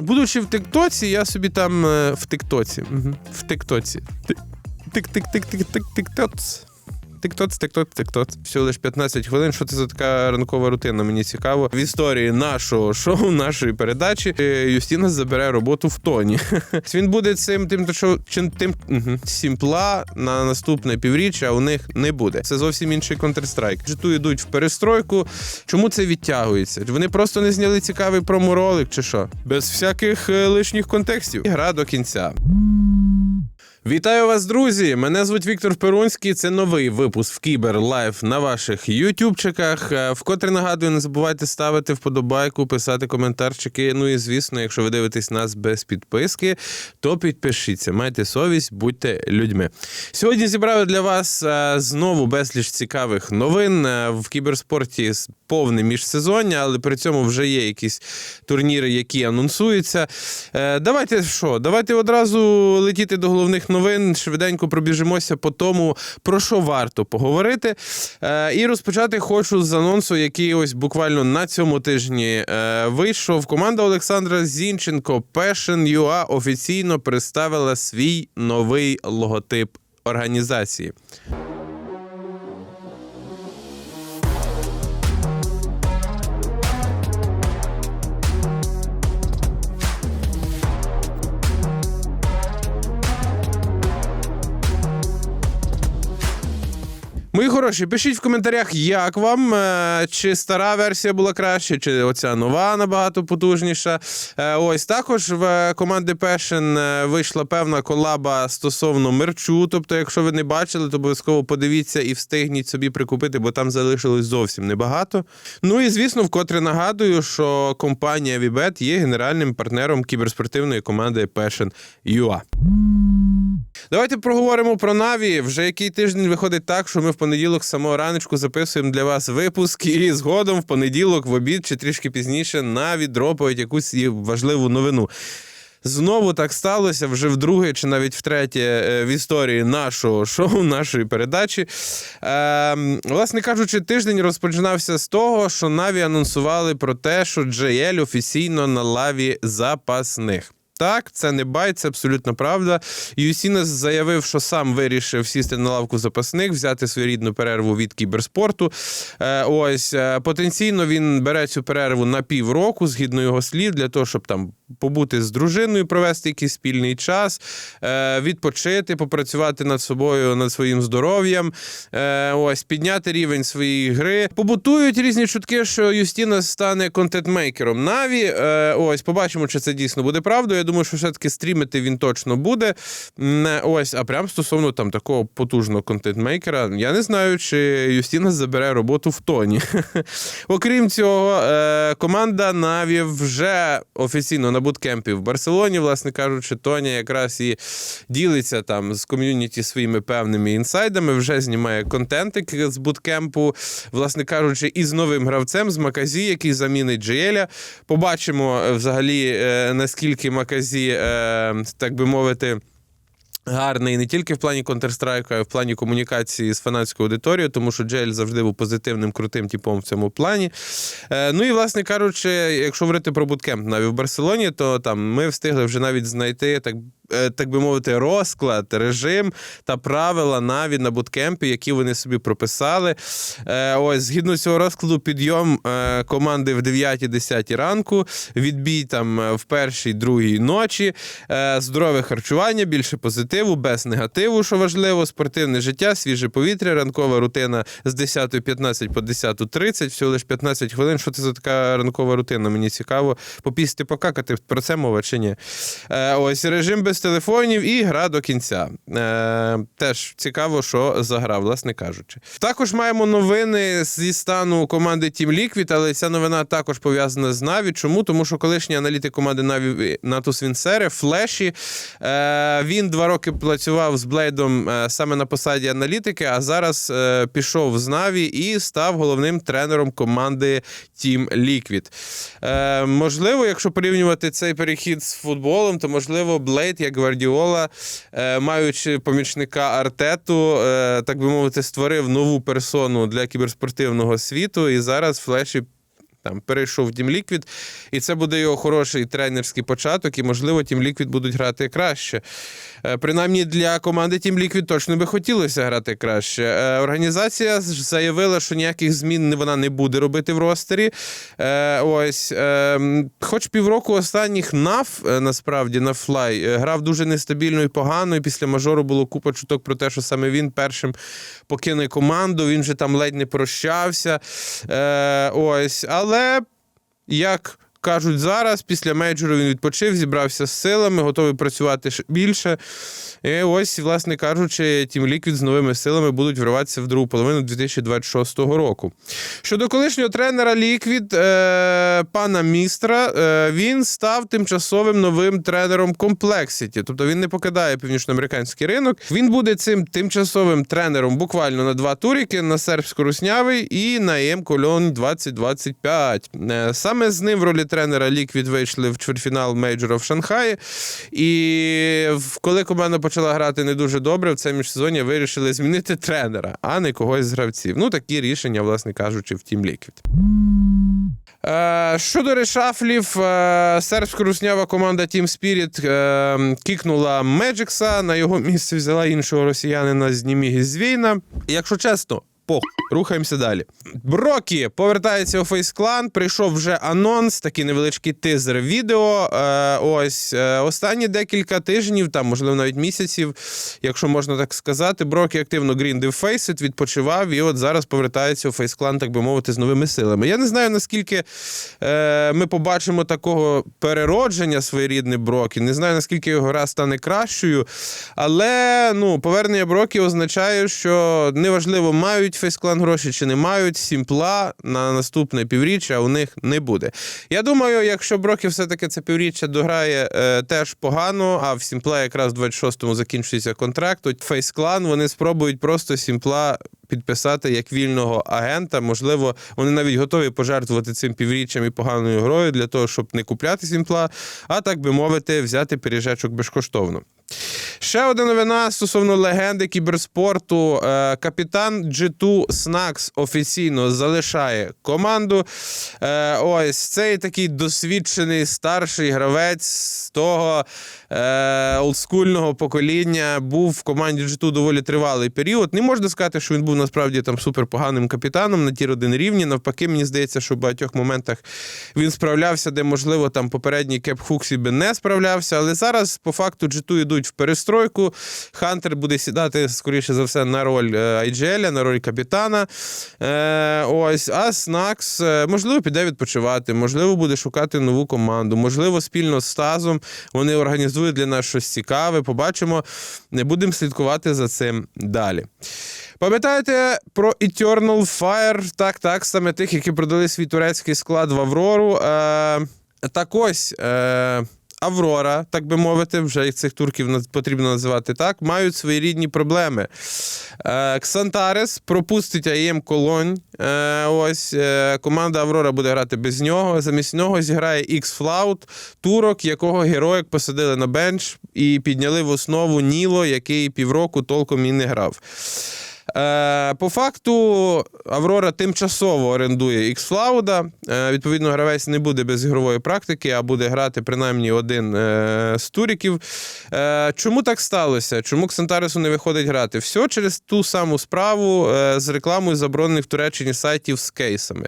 будучи в Тиктоці, я собі там е, в Тиктоці. В Тиктоці. Тик-тик-тик-тик-тик-тик-тоц. Тиктоц, тиктоц, тиктоц. Всього лише 15 хвилин. Що це за така ранкова рутина? Мені цікаво. В історії нашого шоу, нашої передачі е, Юстіна забере роботу в тоні. Він буде цим тим, що чим тим сімпла на наступне півріччя. У них не буде. Це зовсім інший Counter-Strike. Житу йдуть в перестройку. Чому це відтягується? Вони просто не зняли цікавий проморолик, чи що? Без всяких е, лишніх контекстів. Гра до кінця. Вітаю вас, друзі! Мене звуть Віктор Перунський. Це новий випуск в Кібер Лайф на ваших ютубчиках. Е, Вкотре нагадую, не забувайте ставити вподобайку, писати коментарчики. Ну і звісно, якщо ви дивитесь нас без підписки, то підпишіться. Майте совість, будьте людьми. Сьогодні зібрали для вас е, знову безліч цікавих новин Е, в кіберспорті. Повне міжсезоння, але при цьому вже є якісь турніри, які анонсуються. Давайте що? Давайте одразу летіти до головних новин. Швиденько пробіжимося по тому, про що варто поговорити. Е, і розпочати хочу з анонсу, який ось буквально на цьому тижні е, вийшов. Команда Олександра Зінченко Passion UA офіційно представила свій новий логотип організації. Мої хороші, пишіть в коментарях, як вам, е, чи стара версія була краще, чи оця нова набагато потужніша. Е, Ось також в команди Passion е, вийшла певна колаба стосовно мерчу. Тобто, якщо ви не бачили, то обов'язково подивіться і встигніть собі прикупити, бо там залишилось зовсім небагато. Ну і звісно, вкотре нагадую, що компанія Vibet є генеральним партнером кіберспортивної команди Passion UA. Давайте проговоримо про Наві. Вже який тиждень виходить так, що ми в понеділок з самого раночку записуємо для вас випуск, і згодом в понеділок, в обід чи трішки пізніше Наві дропають якусь важливу новину. Знову так сталося вже вдруге, чи навіть втретє е, в історії нашого шоу, нашої передачі. Ем, власне кажучи, тиждень розпочинався з того, що Наві анонсували про те, що JL офіційно на лаві запасних. Так, це не бай, це абсолютно правда. Юсінес заявив, що сам вирішив сісти на лавку запасних, взяти свою рідну перерву від кіберспорту. Е, ось е, потенційно він бере цю перерву на півроку, згідно його слів, для того, щоб там побути з дружиною, провести якийсь спільний час, е, відпочити, попрацювати над собою, над своїм здоров'ям, е, ось підняти рівень своєї гри. Побутують різні чутки, що Юстіна стане контентмейкером Наві. Е, ось побачимо, чи це дійсно буде правдою. Я думаю, що все-таки стрімити він точно буде. Ось, а прям стосовно там такого потужного контентмейкера, я не знаю, чи Юстіна забере роботу в тоні. Окрім цього, команда Наві вже офіційно на буткемпі в Барселоні, власне кажучи, Тоня якраз і ділиться там з ком'юніті своїми певними інсайдами, вже знімає контентик з буткемпу, власне кажучи, і з новим гравцем з Маказі, який замінить Джеєля. Побачимо е, взагалі, е, наскільки Маказі, е, так би мовити. Гарний не тільки в плані Counter-Strike, а й в плані комунікації з фанатською аудиторією, тому що Джель завжди був позитивним, крутим типом в цьому плані. Е, ну і, власне кажучи, якщо говорити про буткемп навіть в Барселоні, то там ми встигли вже навіть знайти так. Е, Так би мовити, розклад, режим та правила навіть на буткемпі, які вони собі прописали. Е, ось згідно цього розкладу, підйом е, команди в 9-10 ранку, відбій там в першій, другій ночі, здорове харчування, більше позитиву, без негативу, що важливо, спортивне життя, свіже повітря, ранкова рутина з 10.15 по 10.30, всього лише 15 хвилин. Що це за така ранкова рутина? Мені цікаво. Попісти, покакати, про це мова чи ні? Ось режим без телефонів і гра до кінця. Е, теж цікаво, що за гра, власне кажучи. Також маємо новини зі стану команди Team Liquid, але ця новина також пов'язана з Наві. Чому? Тому що колишній аналітик команди Наві Натус Вінсере, Флеші, е, він два роки працював з Блейдом е, саме на посаді аналітики, а зараз е, пішов з Наві і став головним тренером команди Team Liquid. Е, можливо, якщо порівнювати цей перехід з футболом, то можливо Блейд, як Гвардіола, е, маючи помічника Артету, е, так би мовити, створив нову персону для кіберспортивного світу, і зараз Флеші там перейшов в Тім Ліквід, і це буде його хороший тренерський початок, і, можливо, Тім Ліквід будуть грати краще. Е, Принаймні для команди Тім Ліквід точно би хотілося грати краще. Е, Організація заявила, що ніяких змін вона не буде робити в ростері. Е, Ось, хоч півроку останніх е, насправді, на флай, грав дуже нестабільно і погано, і після мажору було купа чуток про те, що саме він першим покине команду, він же там ледь не прощався. Е, ось, але як кажуть зараз, після мейджору він відпочив, зібрався з силами, готовий працювати більше. І ось, власне кажучи, Тім Ліквід з новими силами будуть вриватися в другу половину 2026 року. Щодо колишнього тренера Ліквід, е, пана Містра, е, він став тимчасовим новим тренером Complexity. Тобто він не покидає північноамериканський ринок. Він буде цим тимчасовим тренером буквально на два туріки на сербсько-руснявий і на ЕМ Кольон 2025. Е, Саме з ним в ролі тренера Ліквід вийшли в чвертьфінал мейджора в Шанхаї. І коли команда почала грати не дуже добре, в цьому міжсезоні вирішили змінити тренера, а не когось з гравців. Ну, такі рішення, власне кажучи, в Тім Ліквід. Е, щодо решафлів, е, сербсько-руснява команда Team Spirit е, кікнула Меджикса, на його місце взяла іншого росіянина з Німігі Звійна. Якщо чесно, пох, рухаємося далі. Брокі повертається у Clan, Прийшов вже анонс, такий невеличкий тизер відео. Е, ось е, останні декілька тижнів, там, можливо, навіть місяців, якщо можна так сказати, Брокі активно гріндив фейсит, відпочивав, і от зараз повертається у Clan, так би мовити, з новими силами. Я не знаю, наскільки е, ми побачимо такого переродження своєрідне Брокі. Не знаю, наскільки його гра стане кращою. Але ну, повернення Брокі означає, що неважливо, мають фейсклан гроші чи не мають, сімпла на наступне півріччя у них не буде. Я думаю, якщо Брокі все-таки це півріччя дограє е, теж погано, а в сімпла якраз в 26-му закінчується контракт, то фейсклан вони спробують просто сімпла підписати як вільного агента. Можливо, вони навіть готові пожертвувати цим півріччям і поганою грою для того, щоб не купляти сімпла, а так би мовити, взяти пиріжечок безкоштовно. Ще одна новина стосовно легенди кіберспорту. Е, Капітан G2 Snacks офіційно залишає команду. Е, Ось цей такий досвідчений старший гравець з того е, олдскульного покоління був в команді G2 доволі тривалий період. Не можна сказати, що він був насправді там суперпоганим капітаном на тір один рівні. Навпаки, мені здається, що в багатьох моментах він справлявся, де, можливо, там попередній Кеп Хуксі би не справлявся. Але зараз, по факту, G2 йдуть в перестройку. Хантер буде сідати, скоріше за все, на роль е, IGL, на роль капітана. Е, ось, а Снакс, е, можливо, піде відпочивати, можливо, буде шукати нову команду, можливо, спільно з Стазом вони організують для нас щось цікаве. Побачимо, не будемо слідкувати за цим далі. Пам'ятаєте про Eternal Fire? Так, так, саме тих, які продали свій турецький склад в Аврору. Е, так ось. Е, Аврора, так би мовити, вже цих турків потрібно називати так, мають свої рідні проблеми. Е, Ксантарес пропустить АЄМ Колонь. Е, ось е, команда Аврора буде грати без нього. Замість нього зіграє X-Flout, турок, якого героїк посадили на бенч і підняли в основу Ніло, який півроку толком і не грав. Е, по факту, Аврора тимчасово орендує Xfloud. Е, відповідно, гравець не буде без ігрової практики, а буде грати принаймні один е, з туріків. Чому так сталося? Чому Ксантаресу не виходить грати? Все через ту саму справу з рекламою заборонених в Туреччині сайтів з кейсами.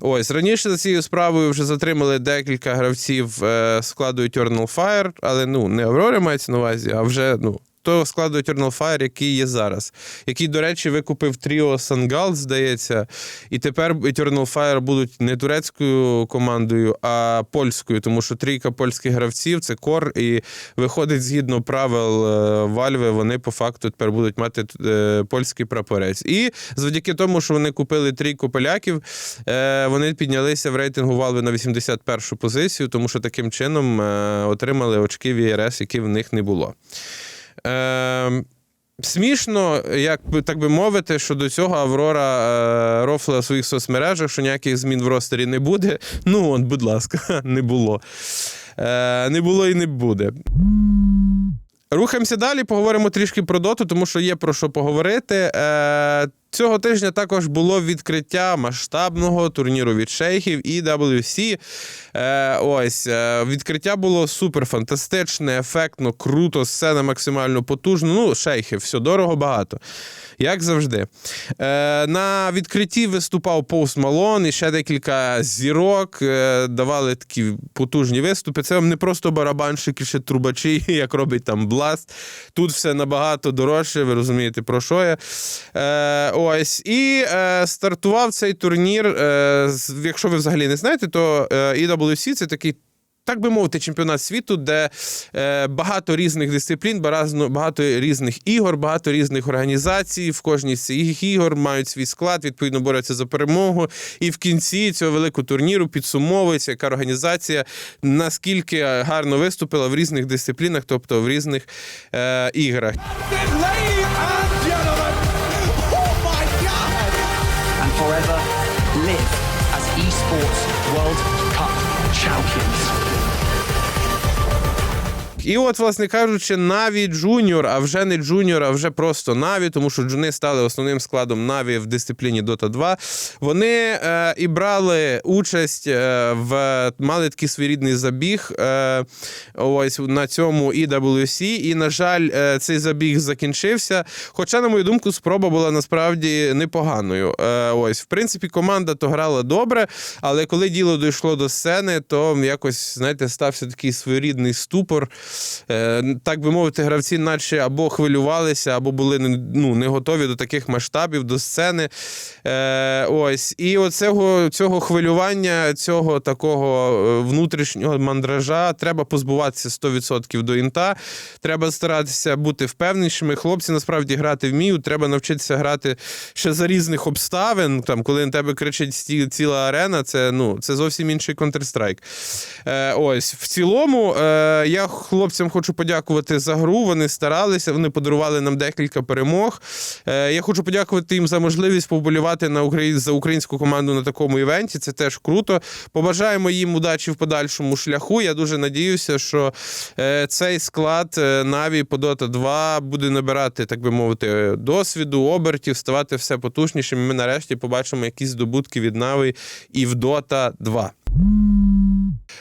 Ось раніше за цією справою вже затримали декілька гравців складу Eternal Fire, але ну не Аврора мається на увазі, а вже ну. Того складу Eternal Fire, який є зараз, який, до речі, викупив Тріо Сангал, здається, і тепер Eternal Fire будуть не турецькою командою, а польською, тому що трійка польських гравців це кор, і виходить згідно правил е, Valve, вони по факту тепер будуть мати е, польський прапорець. І завдяки тому, що вони купили трійку поляків, е, вони піднялися в рейтингу Valve на 81-шу позицію, тому що таким чином е, отримали очки VRS, які в них не було. Е, Смішно, як так би мовити, що до цього Аврора е, рофла в своїх соцмережах, що ніяких змін в ростері не буде. Ну, от, будь ласка, не було. Е, не було і не буде. Рухаємося далі, поговоримо трішки про доту, тому що є про що поговорити. Е, Цього тижня також було відкриття масштабного турніру від шейхів EWC. Е, ось е, відкриття було супер фантастичне, ефектно, круто, сцена максимально потужна. Ну, шейхи, все дорого, багато. Як завжди. Е, на відкритті виступав Пост Малон і ще декілька зірок. Е, давали такі потужні виступи. Це не просто барабанщики, ще трубачі, як робить там Бласт. Тут все набагато дорожче, ви розумієте, про що я. Е, ось. І е, стартував цей турнір. Е, якщо ви взагалі не знаєте, то е, EWC це такий. Так би мовити, чемпіонат світу, де е, багато різних дисциплін, багато, різних ігор, багато різних організацій. В кожній з цих ігор мають свій склад, відповідно борються за перемогу. І в кінці цього великого турніру підсумовується, яка організація наскільки гарно виступила в різних дисциплінах, тобто в різних е, іграх. Forever live as esports World Cup champions. І от, власне кажучи, Наві Джуніор, а вже не Джуніор, а вже просто Наві, тому що джуни стали основним складом Наві в дисципліні Dota 2. Вони е, і брали участь е, в мали такий своєрідний забіг е, ось на цьому EWC. І, на жаль, е, цей забіг закінчився. Хоча, на мою думку, спроба була насправді непоганою. Е, ось, в принципі, команда то грала добре, але коли діло дійшло до сцени, то якось, знаєте, стався такий своєрідний ступор. Е, так би мовити, гравці, наче або хвилювалися, або були ну, не готові до таких масштабів, до сцени. Е, ось. І оцього цього хвилювання, цього такого е, внутрішнього мандража треба позбуватися 100% до інта. Треба старатися бути впевненішими. Хлопці насправді грати вміють. Треба навчитися грати ще за різних обставин. Там, коли на тебе кричить ціла арена, це, ну, це зовсім інший Counter-Strike. Ось в цілому, я хлопцям хочу подякувати за гру. Вони старалися, вони подарували нам декілька перемог. Е, я хочу подякувати їм за можливість поболівати на Украї... за українську команду на такому івенті. Це теж круто. Побажаємо їм удачі в подальшому шляху. Я дуже надіюся, що е, цей склад е, Наві по Dota 2 буде набирати, так би мовити, досвіду, обертів, ставати все потужнішим. Ми нарешті побачимо якісь здобутки від Нави і в Dota 2.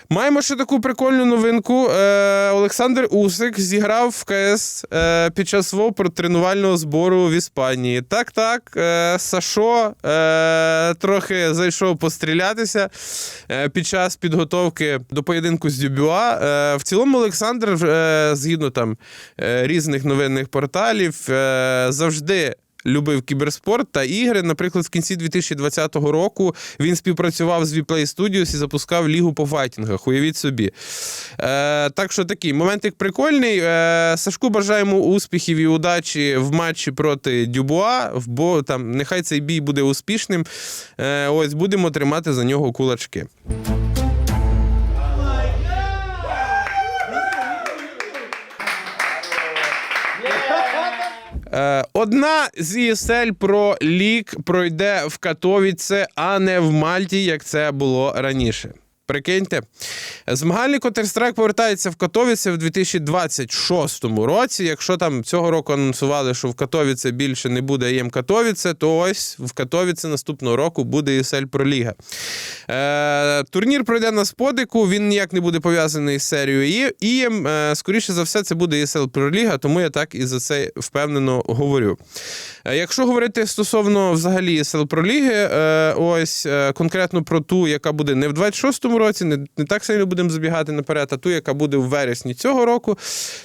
Маємо ще таку прикольну новинку. Е, Олександр Усик зіграв в КС е, під час свого тренувального збору в Іспанії. Так, так, е, Сашо е, трохи зайшов пострілятися е, під час підготовки до поєдинку з Дюбюа. Е, в цілому, Олександр, е, згідно там е, різних новинних порталів, е, завжди любив кіберспорт та ігри. Наприклад, в кінці 2020 року він співпрацював з Vplay Studios і запускав лігу по файтінгах. Уявіть собі. Е, так що такий моментик прикольний. Е, Сашку бажаємо успіхів і удачі в матчі проти Дюбуа. Бо там нехай цей бій буде успішним. Е, ось будемо тримати за нього кулачки. Одна з ЄСЛ про лік пройде в Катовіце, а не в Мальті, як це було раніше. Прикиньте, змагальний Counter-Strike повертається в Катовіце в 2026 році. Якщо там цього року анонсували, що в Катовіце більше не буде ЄМ Катовіце, то ось в Катовіце наступного року буде ESL Pro Ліга. Е, турнір пройде на сподику, він ніяк не буде пов'язаний з серією ІЄМ. Е, скоріше за все, це буде ESL Pro Ліга, тому я так і за це впевнено говорю. Е, Якщо говорити стосовно взагалі ESL Pro Ліги, е, ось е, конкретно про ту, яка буде не в 26-му році, не, не так сильно будемо забігати наперед, а ту, яка буде в вересні цього року,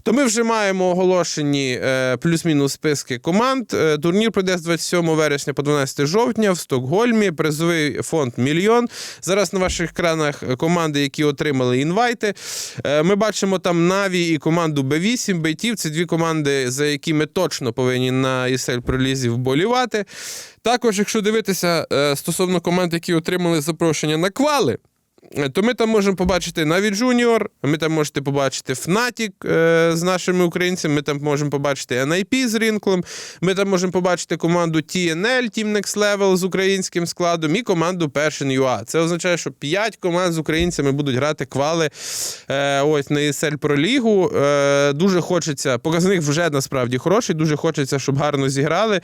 то ми вже маємо оголошені е, плюс-мінус списки команд. Е, Турнір пройде з 27 вересня по 12 жовтня в Стокгольмі. Призовий фонд мільйон. Зараз на ваших екранах команди, які отримали інвайти. Е, Ми бачимо там Наві і команду Б8, Бейтів. Це дві команди, за які ми точно повинні на ESL пролізі вболівати. Також, якщо дивитися е, стосовно команд, які отримали запрошення на квали. Е, то ми там можемо побачити навіть Жуніор, ми там можете побачити Fnatic е, з нашими українцями, ми там можемо побачити NIP з Рінклом, ми там можемо побачити команду TNL, Team Next Level з українським складом і команду Passion UA. Це означає, що 5 команд з українцями будуть грати квали е, ось на ESL Pro Лігу. Е, дуже хочеться, показник вже насправді хороший, дуже хочеться, щоб гарно зіграли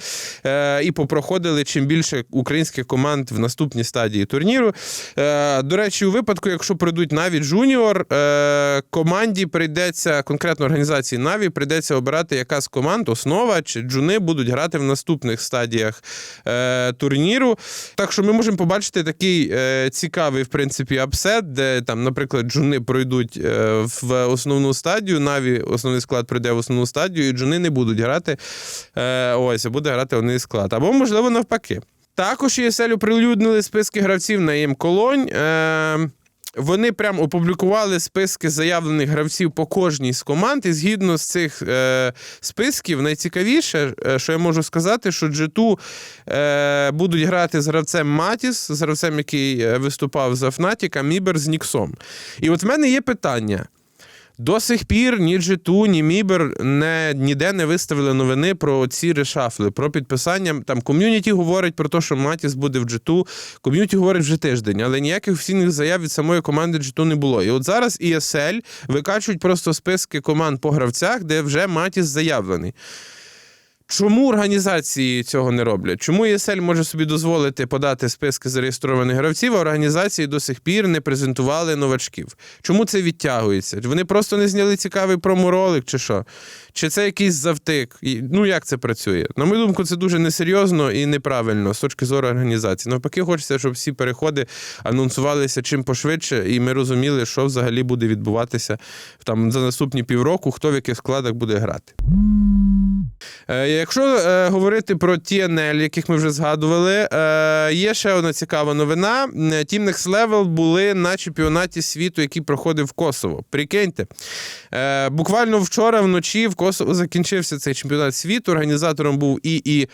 е, і попроходили чим більше українських команд в наступній стадії турніру. Е, до речі, у випадку, якщо пройдуть навіть жуніор, е, команді прийдеться, конкретно організації Наві, прийдеться обирати, яка з команд, основа чи джуни будуть грати в наступних стадіях е, турніру. Так що ми можемо побачити такий е, цікавий, в принципі, апсет, де там, наприклад, джуни пройдуть в основну стадію, Наві основний склад пройде в основну стадію, і джуни не будуть грати. Ось, буде грати один склад. Або, можливо, навпаки. Також ESL оприлюднили списки гравців на їм колонь. Е, вони прям опублікували списки заявлених гравців по кожній з команд, і згідно з цих е, списків, найцікавіше, е, що я можу сказати, що G2 е, будуть грати з гравцем Матіс, з гравцем, який е, виступав за Fnatic, а Мібер з Ніксом. І от в мене є питання. До сих пір ні G2, ні Мібер не, ніде не виставили новини про ці решафли, про підписання. Там ком'юніті говорить про те, що Матіс буде в G2, ком'юніті говорить вже тиждень, але ніяких офіційних заяв від самої команди G2 не було. І от зараз ESL викачують просто списки команд по гравцях, де вже Матіс заявлений. Чому організації цього не роблять? Чому ESL може собі дозволити подати списки зареєстрованих гравців, а організації до сих пір не презентували новачків? Чому це відтягується? Вони просто не зняли цікавий проморолик, чи що? Чи це якийсь завтик? Ну як це працює? На мою думку, це дуже несерйозно і неправильно з точки зору організації. Навпаки, хочеться, щоб всі переходи анонсувалися чим пошвидше, і ми розуміли, що взагалі буде відбуватися там за наступні півроку, хто в яких складах буде грати. Е, Якщо е, говорити про TNL, яких ми вже згадували, е, є ще одна цікава новина. Team Next Level були на чемпіонаті світу, який проходив в Косово. Прикиньте, буквально вчора вночі в Косово закінчився цей чемпіонат світу. Організатором був е,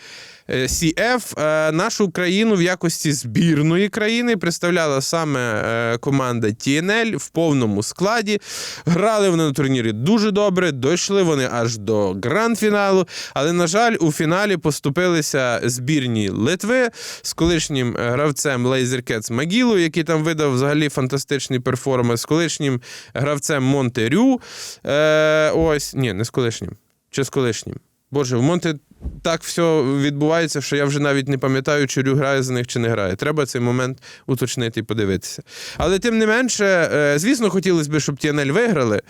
CF нашу країну в якості збірної країни представляла саме команда TNL в повному складі. Грали вони на турнірі дуже добре, дійшли вони аж до гранд-фіналу. Але, на жаль, у фіналі поступилися збірні Литви з колишнім гравцем гравцем Кетс Магілу, який там видав взагалі фантастичний перформанс, з колишнім гравцем Монтерю. Е, ось, ні, не з колишнім. Чи з колишнім? Боже, в Монте так все відбувається, що я вже навіть не пам'ятаю, чи Рю грає за них, чи не грає. Треба цей момент уточнити і подивитися. Але тим не менше, е, звісно, хотілося б, щоб TNL виграли.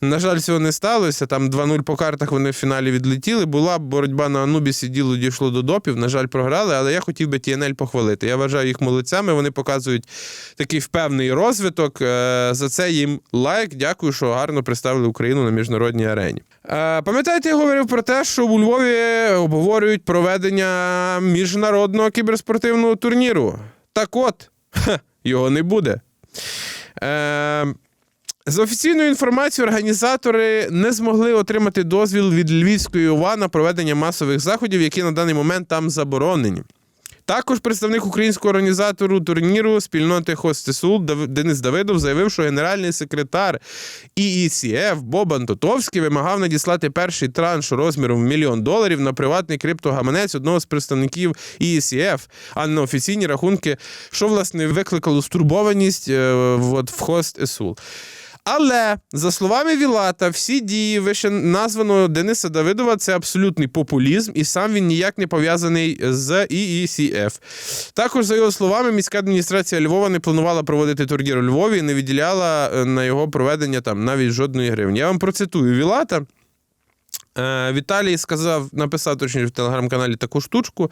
На жаль, цього не сталося. Там 2-0 по картах вони в фіналі відлетіли. Була боротьба на Анубісі, діло дійшло до допів. На жаль, програли, але я хотів би TNL похвалити. Я вважаю їх молодцями. Вони показують такий впевнений розвиток. Е, За це їм лайк. Дякую, що гарно представили Україну на міжнародній арені. Е, Пам'ятаєте, я говорив про те, що у Львові обговорюють проведення міжнародного кіберспортивного турніру. Так от, його не буде. Е, з офіційною інформацією, організатори не змогли отримати дозвіл від Львівської ОВА на проведення масових заходів, які на даний момент там заборонені. Також представник українського організатору турніру спільноти Хостесул Денис Давидов заявив, що генеральний секретар ІІСІФ Бобан Тотовський вимагав надіслати перший транш розміром в мільйон доларів на приватний криптогаманець одного з представників ІІСІФ, а не на офіційні рахунки, що власне викликало стурбованість е, от, в Хост Есул. Але за словами Вілата, всі дії вище названого Дениса Давидова це абсолютний популізм, і сам він ніяк не пов'язаний з EECF. Також, за його словами, міська адміністрація Львова не планувала проводити турнір у Львові і не виділяла е, на його проведення там навіть жодної гривні. Я вам процитую Вілата. Е, Віталій сказав, написав точніше в телеграм-каналі таку штучку.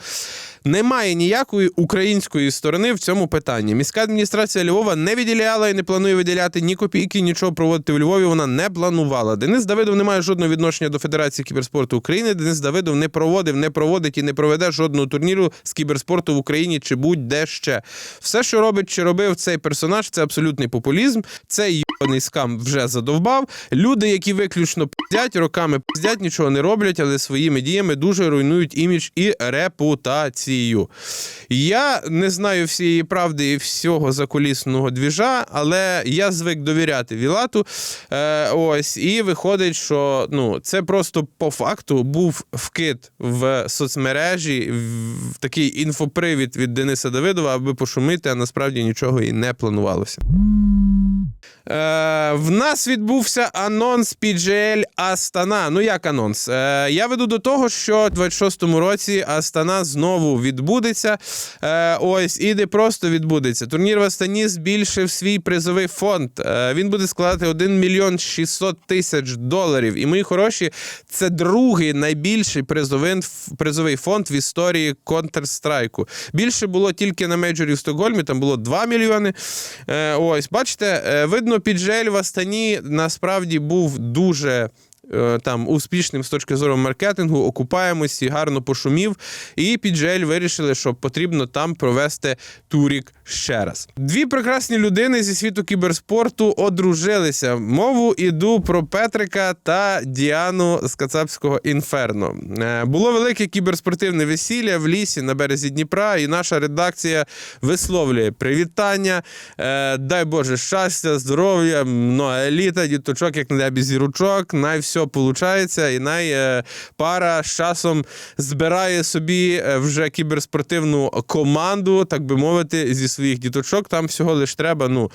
Немає ніякої української сторони в цьому питанні. Міська адміністрація Львова не виділяла і не планує виділяти ні копійки, нічого проводити в Львові. Вона не планувала. Денис Давидов не має жодного відношення до Федерації кіберспорту України. Денис Давидов не проводив, не проводить і не проведе жодного турніру з кіберспорту в Україні чи будь-де ще. Все, що робить чи робив цей персонаж, це абсолютний популізм. Цей йобаний скам вже задовбав. Люди, які виключно пиздять, роками пиздять, нічого не роблять, але своїми діями дуже руйнують імідж і репутацію. Я не знаю всієї правди і всього закулісного двіжа, але я звик довіряти Вілату. Е, ось, і виходить, що ну, це просто по факту був вкид в соцмережі, в, такий інфопривід від Дениса Давидова, аби пошумити, а насправді нічого і не планувалося. Е, в нас відбувся анонс PGL Астана. Ну як анонс? Е, я веду до того, що в 26-му році Астана знову відбудеться. Е, ось і не просто відбудеться. Турнір в Астані збільшив свій призовий фонд. Е, він буде складати 1 мільйон 600 тисяч доларів. І мої хороші, це другий найбільший призовий, призовий фонд в історії Counter-Strike. Більше було тільки на мейджорі в Стокгольмі, там було 2 мільйони. Е, ось, бачите, е, видно, піджель в Астані насправді був дуже. Е, Там успішним з точки зору маркетингу, окупаємості, гарно пошумів. І піджель вирішили, що потрібно там провести турік ще раз. Дві прекрасні людини зі світу кіберспорту одружилися. Мову іду про Петрика та Діану з Кацапського інферно. Е, Було велике кіберспортивне весілля в лісі на березі Дніпра, і наша редакція висловлює привітання. Е, Дай Боже щастя, здоров'я, много еліта, діточок, як на небі зіручок. Най все виходить, і най е, пара з часом збирає собі е, вже кіберспортивну команду, так би мовити, зі своїх діточок. Там всього лиш треба ну,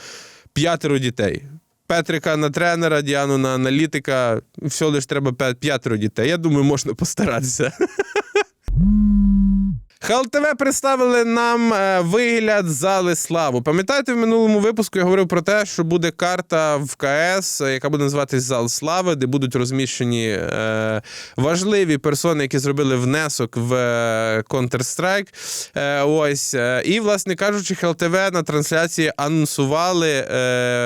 п'ятеро дітей. Петрика на тренера, Діану на аналітика. Всього лиш треба п'ятеро дітей. Я думаю, можна постаратися. ХЛТВ представили нам е, вигляд зали славу. Пам'ятаєте, в минулому випуску я говорив про те, що буде карта в КС, яка буде називатись Зал Слави, де будуть розміщені е, важливі персони, які зробили внесок в е, Counter-Strike. Ось. І, власне кажучи, ХЛТВ на трансляції анонсували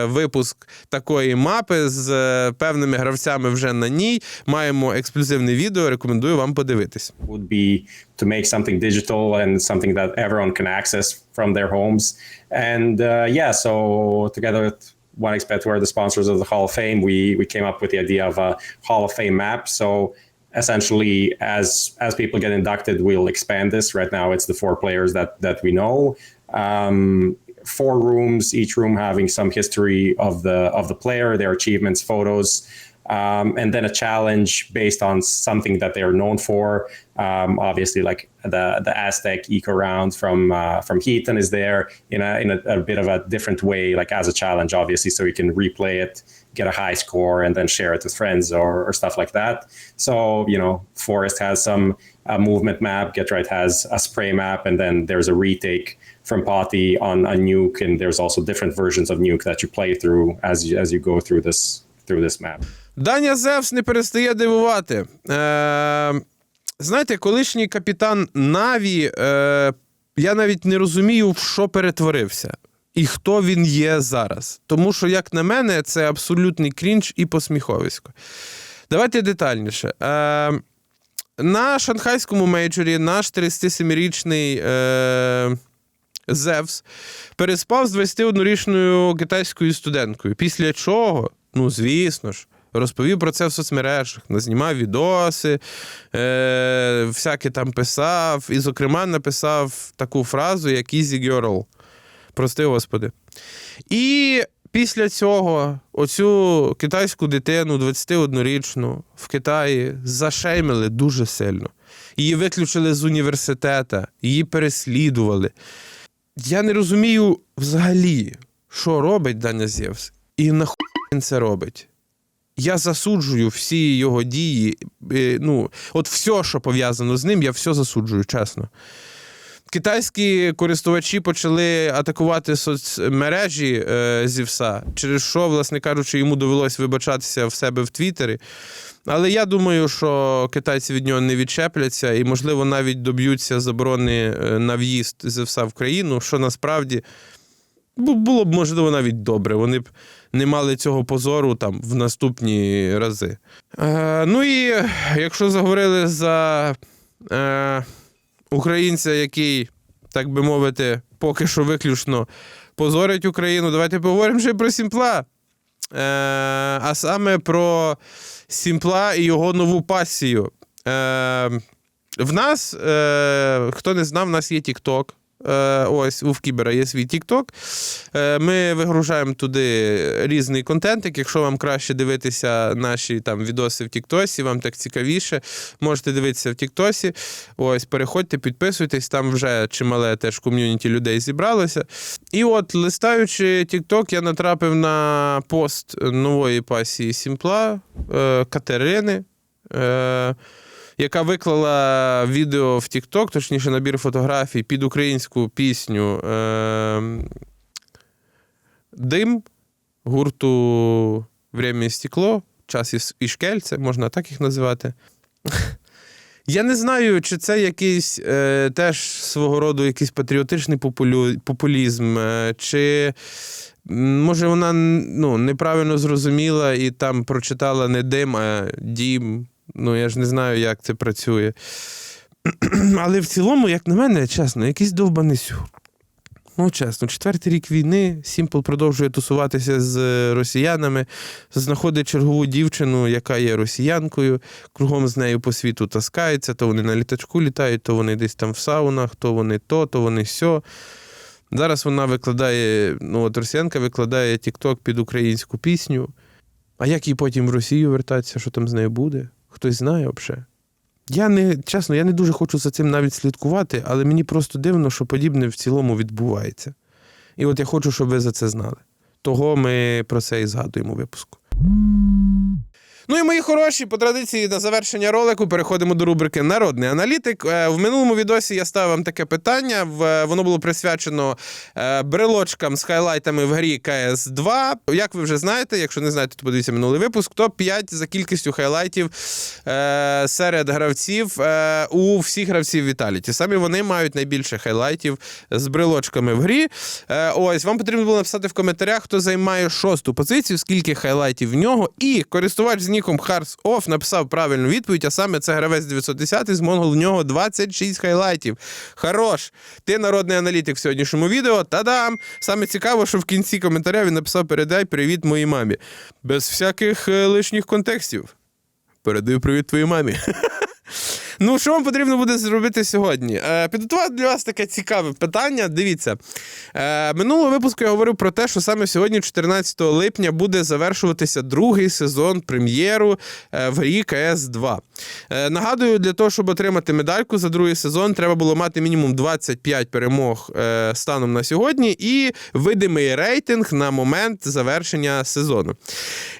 випуск такої мапи з певними гравцями вже на ній. Маємо ексклюзивне відео. Рекомендую вам подивитись. To make something digital and something that everyone can access from their homes. And uh, yeah, so together with OneXBet, who are the sponsors of the Hall of Fame, we we came up with the idea of a Hall of Fame map. So essentially, as as people get inducted, we'll expand this. Right now, it's the four players that that we know. Um, four rooms, each room having some history of the of the player, their achievements, photos, um, and then a challenge based on something that they are known for. Um, obviously, like the the Aztec Eco Round from uh, from Heaton is there in a in a, a bit of a different way, like as a challenge, obviously, so you can replay it, get a high score, and then share it with friends or, or stuff like that. So you know, Forest has some uh, movement map, Get Right has a spray map, and then there's a retake from Potty on a nuke, and there's also different versions of nuke that you play through as you, as you go through this through this map. Даня Зевс не перестає дивувати. Е, знаєте, колишній капітан Наві, е, я навіть не розумію, в що перетворився. І хто він є зараз. Тому що, як на мене, це абсолютний крінж і посміховисько. Давайте детальніше. Е, на шанхайському мейджорі наш 37-річний е, Зевс переспав з 21-річною китайською студенткою. Після чого, ну звісно ж, розповів про це в соцмережах, назнімав відоси, е, всяке там писав, і, зокрема, написав таку фразу, як Easy Girl. Прости, Господи. І після цього оцю китайську дитину, 21-річну, в Китаї зашеймили дуже сильно. Її виключили з університету, її переслідували. Я не розумію взагалі, що робить Даня Зевс, і нахуй він це робить. Я засуджую всі його дії. е, Ну, от все, що пов'язано з ним, я все засуджую, чесно. Китайські користувачі почали атакувати соцмережі е, Зівса, через що, власне кажучи, йому довелось вибачатися в себе в Твіттері. Але я думаю, що китайці від нього не відчепляться і, можливо, навіть доб'ються заборони е, на в'їзд Зевса в країну, що насправді було б, можливо, навіть добре. Вони б не мали цього позору там в наступні рази. Е, ну і якщо заговорили за е, українця, який, так би мовити, поки що виключно позорить Україну, давайте поговоримо ще про Сімпла. Е, а саме про Сімпла і його нову пасію. Е, в нас, е, хто не знав, в нас є TikTok. Е, ось у Вкібера є свій TikTok. Е, ми вигружаємо туди різний контент. Якщо вам краще дивитися наші там відоси в Тіктосі, вам так цікавіше, можете дивитися в Тіктосі. Ось, переходьте, підписуйтесь, там вже чимале теж ком'юніті людей зібралося. І от, листаючи TikTok, я натрапив на пост нової пасії Сімпла е, Катерини. Е, яка виклала відео в TikTok, точніше набір фотографій під українську пісню е, Дим гурту Время і стекло, час і, шкельце, можна так їх називати. Я не знаю, чи це якийсь е, теж свого роду якийсь патріотичний популю, популізм, е, чи може вона ну, неправильно зрозуміла і там прочитала не дим, а дім. Ну, я ж не знаю, як це працює. Але в цілому, як на мене, чесно, якийсь довбаний сюр. Ну, чесно, четвертий рік війни Сімпл продовжує тусуватися з е, росіянами, знаходить чергову дівчину, яка є росіянкою, кругом з нею по світу таскається, то вони на літачку літають, то вони десь там в саунах, то вони то, то вони сьо. Зараз вона викладає, ну от росіянка викладає TikTok під українську пісню. А як їй потім в Росію вертатися, що там з нею буде? Хтось знає взагалі. Я не, чесно, я не дуже хочу за цим навіть слідкувати, але мені просто дивно, що подібне в цілому відбувається. І от я хочу, щоб ви за це знали. Того ми про це і згадуємо у випуску. Ну і мої хороші, по традиції на завершення ролику переходимо до рубрики Народний аналітик. Е, В минулому відосі я ставив вам таке питання. Воно було присвячено е, брелочкам з хайлайтами в грі cs 2 Як ви вже знаєте, якщо не знаєте, то подивіться минулий випуск. Топ-5 за кількістю хайлайтів е, серед гравців у всіх гравців Віталіті. Самі вони мають найбільше хайлайтів з брелочками в грі. Ось вам потрібно було написати в коментарях, хто займає шосту позицію, скільки хайлайтів в нього. І користувач з ніком Харс Оф написав правильну відповідь, а саме це гравець 910 з Монгол. В нього 26 хайлайтів. Хорош! Ти народний аналітик в сьогоднішньому відео. Та-дам! Саме цікаво, що в кінці коментаря він написав: передай привіт моїй мамі. Без всяких е, лишніх контекстів. Передаю привіт твоїй мамі. Ну, що вам потрібно буде зробити сьогодні? Е, підготувати для вас таке цікаве питання. Дивіться, е, минулого випуску я говорив про те, що саме сьогодні, 14 липня, буде завершуватися другий сезон прем'єру е, в грі КС 2. Е, нагадую, для того, щоб отримати медальку за другий сезон, треба було мати мінімум 25 перемог е, станом на сьогодні і видимий рейтинг на момент завершення сезону.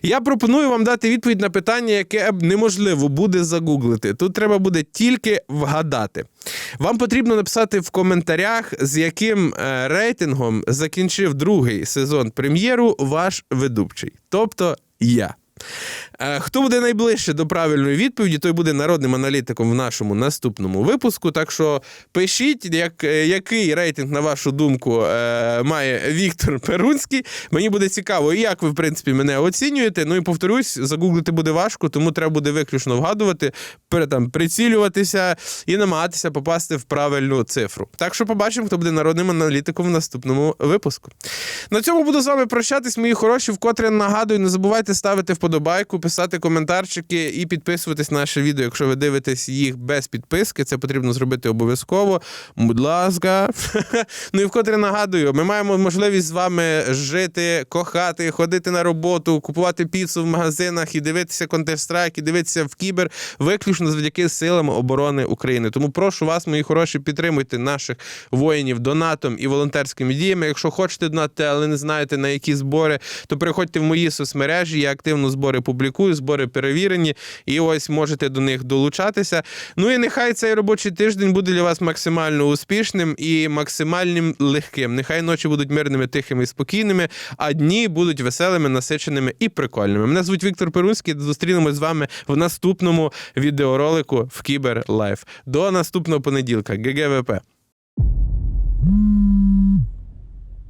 Я пропоную вам дати відповідь на питання, яке неможливо буде загуглити. Тут треба буде тільки вгадати. Вам потрібно написати в коментарях, з яким е, рейтингом закінчив другий сезон прем'єру ваш ведучий, тобто я. Е, Хто буде найближче до правильної відповіді, той буде народним аналітиком в нашому наступному випуску. Так що пишіть, як, е, який рейтинг, на вашу думку, е, має Віктор Перунський. Мені буде цікаво, і як ви, в принципі, мене оцінюєте. Ну і повторюсь, загуглити буде важко, тому треба буде виключно вгадувати, там, прицілюватися і намагатися попасти в правильну цифру. Так що побачимо, хто буде народним аналітиком в наступному випуску. На цьому буду з вами прощатись, мої хороші. Вкотре нагадую, не забувайте ставити вподобайку, писати коментарчики і підписуватись на наше відео, якщо ви дивитесь їх без підписки. Це потрібно зробити обов'язково. Будь ласка. ну і вкотре нагадую, ми маємо можливість з вами жити, кохати, ходити на роботу, купувати піцу в магазинах і дивитися Counter-Strike, і дивитися в кібер, виключно завдяки силам оборони України. Тому прошу вас, мої хороші, підтримуйте наших воїнів донатом і волонтерськими діями. Якщо хочете донати, але не знаєте на які збори, то переходьте в мої соцмережі. Я активно збори публікую, збори перевірені, і ось можете до них долучатися. Ну і нехай цей робочий тиждень буде для вас максимально успішним і максимальним легким. Нехай ночі будуть мирними, тихими і спокійними, а дні будуть веселими, насиченими і прикольними. Мене звуть Віктор Перунський. Зустрінемось з вами в наступному відеоролику в Кібер Лайф. До наступного понеділка. ГГВП.